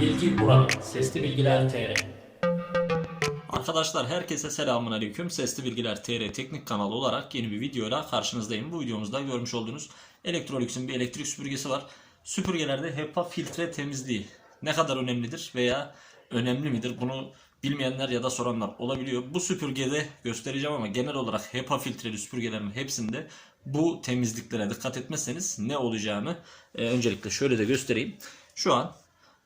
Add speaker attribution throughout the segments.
Speaker 1: Bilgi Ural, Sesli Bilgiler TR.
Speaker 2: Arkadaşlar herkese selamun aleyküm. Sesli Bilgiler TR teknik kanalı olarak yeni bir videoyla karşınızdayım. Bu videomuzda görmüş olduğunuz Electrolux'un bir elektrik süpürgesi var. Süpürgelerde HEPA filtre temizliği ne kadar önemlidir veya önemli midir bunu bilmeyenler ya da soranlar olabiliyor. Bu süpürgede göstereceğim ama genel olarak HEPA filtreli süpürgelerin hepsinde bu temizliklere dikkat etmezseniz ne olacağını e, öncelikle şöyle de göstereyim. Şu an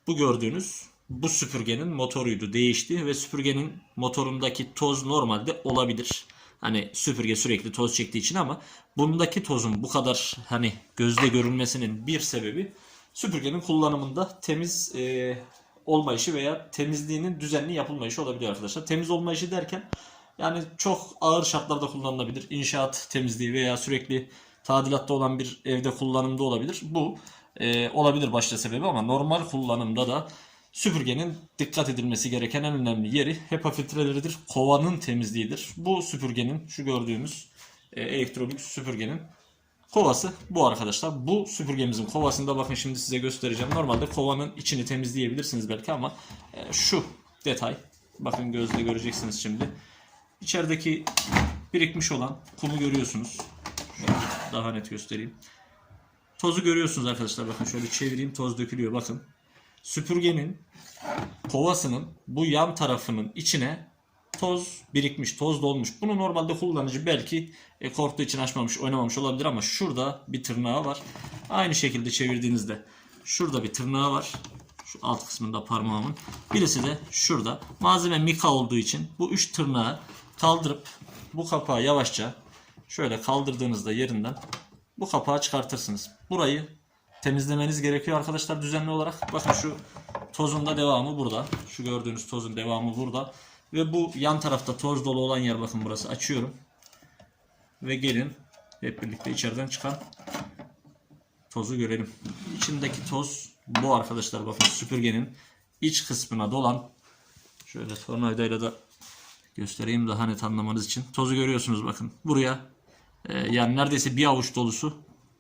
Speaker 2: bu gördüğünüz bu süpürgenin motoruydu değişti ve süpürgenin motorundaki toz normalde olabilir. Hani süpürge sürekli toz çektiği için ama bundaki tozun bu kadar hani gözle görünmesinin bir sebebi süpürgenin kullanımında temiz e, olmayışı veya temizliğinin düzenli yapılmayışı olabiliyor arkadaşlar. Temiz olmayışı derken yani çok ağır şartlarda kullanılabilir. İnşaat temizliği veya sürekli tadilatta olan bir evde kullanımda olabilir. Bu e, olabilir başta sebebi ama normal kullanımda da süpürgenin dikkat edilmesi gereken en önemli yeri HEPA filtreleridir. Kovanın temizliğidir. Bu süpürgenin şu gördüğümüz e, elektronik süpürgenin kovası bu arkadaşlar. Bu süpürgemizin kovasında bakın şimdi size göstereceğim. Normalde kovanın içini temizleyebilirsiniz belki ama e, şu detay bakın gözle göreceksiniz şimdi. İçerideki birikmiş olan kumu görüyorsunuz. Daha net göstereyim. Tozu görüyorsunuz arkadaşlar. Bakın şöyle çevireyim toz dökülüyor bakın. Süpürgenin kovasının bu yan tarafının içine toz birikmiş, toz dolmuş. Bunu normalde kullanıcı belki e, korktuğu için açmamış, oynamamış olabilir ama şurada bir tırnağı var. Aynı şekilde çevirdiğinizde şurada bir tırnağı var. Şu alt kısmında parmağımın. Birisi de şurada. Malzeme mika olduğu için bu üç tırnağı kaldırıp bu kapağı yavaşça şöyle kaldırdığınızda yerinden bu kapağı çıkartırsınız. Burayı temizlemeniz gerekiyor arkadaşlar düzenli olarak. Bakın şu tozun da devamı burada. Şu gördüğünüz tozun devamı burada. Ve bu yan tarafta toz dolu olan yer bakın burası. Açıyorum. Ve gelin hep birlikte içeriden çıkan tozu görelim. İçindeki toz bu arkadaşlar bakın süpürgenin iç kısmına dolan şöyle tornavidayla da göstereyim daha net anlamanız için. Tozu görüyorsunuz bakın. Buraya yani neredeyse bir avuç dolusu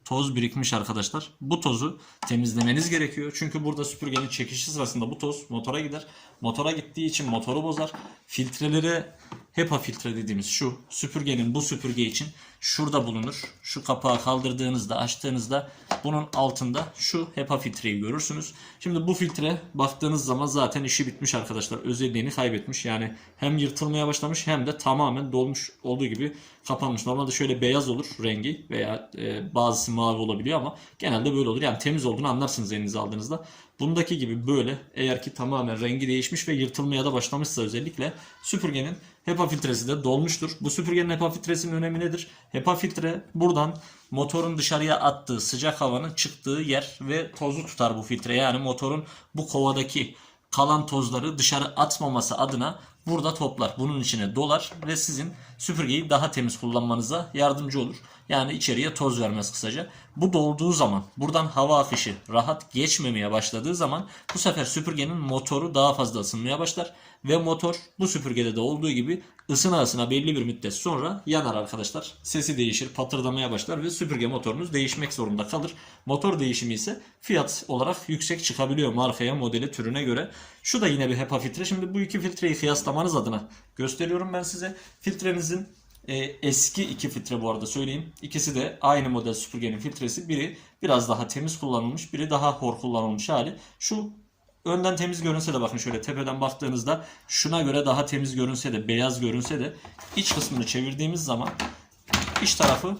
Speaker 2: toz birikmiş arkadaşlar. Bu tozu temizlemeniz gerekiyor. Çünkü burada süpürgenin çekişi sırasında bu toz motora gider. Motora gittiği için motoru bozar. Filtrelere HEPA filtre dediğimiz şu süpürgenin bu süpürge için şurada bulunur. Şu kapağı kaldırdığınızda açtığınızda bunun altında şu HEPA filtreyi görürsünüz. Şimdi bu filtre baktığınız zaman zaten işi bitmiş arkadaşlar. Özelliğini kaybetmiş. Yani hem yırtılmaya başlamış hem de tamamen dolmuş olduğu gibi kapanmış. Normalde şöyle beyaz olur rengi veya e, bazısı mavi olabiliyor ama genelde böyle olur. Yani temiz olduğunu anlarsınız elinize aldığınızda. Bundaki gibi böyle eğer ki tamamen rengi değişmiş ve yırtılmaya da başlamışsa özellikle süpürgenin HEPA filtresi de dolmuştur. Bu süpürgenin HEPA filtresinin önemi nedir? HEPA filtre buradan motorun dışarıya attığı sıcak havanın çıktığı yer ve tozu tutar bu filtre. Yani motorun bu kovadaki kalan tozları dışarı atmaması adına burada toplar. Bunun içine dolar ve sizin süpürgeyi daha temiz kullanmanıza yardımcı olur. Yani içeriye toz vermez kısaca. Bu dolduğu zaman buradan hava akışı rahat geçmemeye başladığı zaman bu sefer süpürgenin motoru daha fazla ısınmaya başlar. Ve motor bu süpürgede de olduğu gibi ısına ısına belli bir müddet sonra yanar arkadaşlar. Sesi değişir, patırdamaya başlar ve süpürge motorunuz değişmek zorunda kalır. Motor değişimi ise fiyat olarak yüksek çıkabiliyor markaya, modeli, türüne göre. Şu da yine bir HEPA filtre. Şimdi bu iki filtreyi kıyaslamanız adına gösteriyorum ben size. Filtrenizin e, eski iki filtre bu arada söyleyeyim. İkisi de aynı model süpürgenin filtresi. Biri biraz daha temiz kullanılmış, biri daha hor kullanılmış hali. Şu önden temiz görünse de bakın şöyle tepeden baktığınızda şuna göre daha temiz görünse de beyaz görünse de iç kısmını çevirdiğimiz zaman iç tarafı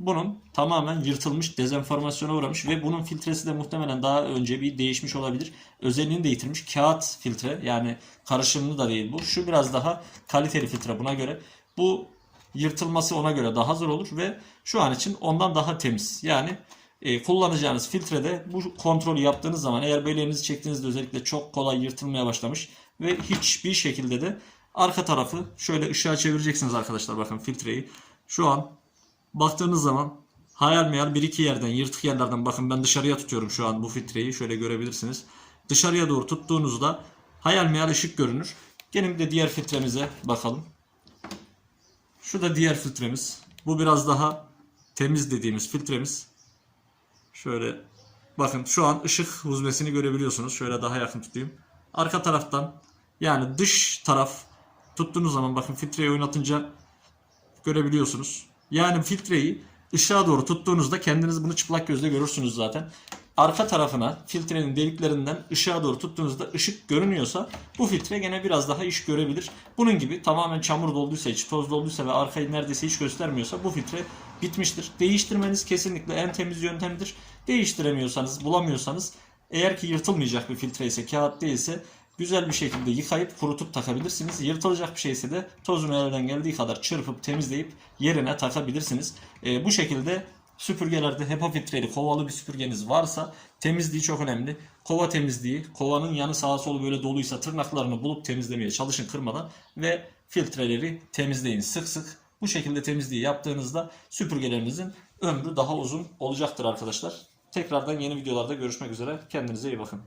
Speaker 2: bunun tamamen yırtılmış, dezenformasyona uğramış ve bunun filtresi de muhtemelen daha önce bir değişmiş olabilir. Özelliğini de yitirmiş. Kağıt filtre yani karışımlı da değil bu. Şu biraz daha kaliteli filtre buna göre. Bu yırtılması ona göre daha zor olur ve şu an için ondan daha temiz. Yani e, kullanacağınız filtrede bu kontrolü yaptığınız zaman eğer böyle elinizi çektiğinizde özellikle çok kolay yırtılmaya başlamış ve hiçbir şekilde de arka tarafı şöyle ışığa çevireceksiniz arkadaşlar bakın filtreyi. Şu an baktığınız zaman hayal meyal bir iki yerden yırtık yerlerden bakın ben dışarıya tutuyorum şu an bu filtreyi şöyle görebilirsiniz. Dışarıya doğru tuttuğunuzda hayal meyal ışık görünür. Gelin bir de diğer filtremize bakalım. Şu da diğer filtremiz. Bu biraz daha temiz dediğimiz filtremiz. Şöyle Bakın şu an ışık huzmesini görebiliyorsunuz. Şöyle daha yakın tutayım. Arka taraftan yani dış taraf tuttuğunuz zaman bakın filtreyi oynatınca görebiliyorsunuz. Yani filtreyi ışığa doğru tuttuğunuzda kendiniz bunu çıplak gözle görürsünüz zaten. Arka tarafına filtrenin deliklerinden ışığa doğru tuttuğunuzda ışık görünüyorsa bu filtre gene biraz daha iş görebilir. Bunun gibi tamamen çamur dolduysa, içi toz dolduysa ve arkayı neredeyse hiç göstermiyorsa bu filtre bitmiştir. Değiştirmeniz kesinlikle en temiz yöntemdir. Değiştiremiyorsanız, bulamıyorsanız eğer ki yırtılmayacak bir filtre ise, kağıt değilse güzel bir şekilde yıkayıp kurutup takabilirsiniz. Yırtılacak bir şeyse de tozunu elden geldiği kadar çırpıp temizleyip yerine takabilirsiniz. Ee, bu şekilde süpürgelerde HEPA filtreli kovalı bir süpürgeniz varsa temizliği çok önemli. Kova temizliği, kovanın yanı sağa solu böyle doluysa tırnaklarını bulup temizlemeye çalışın kırmadan ve filtreleri temizleyin sık sık. Bu şekilde temizliği yaptığınızda süpürgelerinizin ömrü daha uzun olacaktır arkadaşlar. Tekrardan yeni videolarda görüşmek üzere. Kendinize iyi bakın.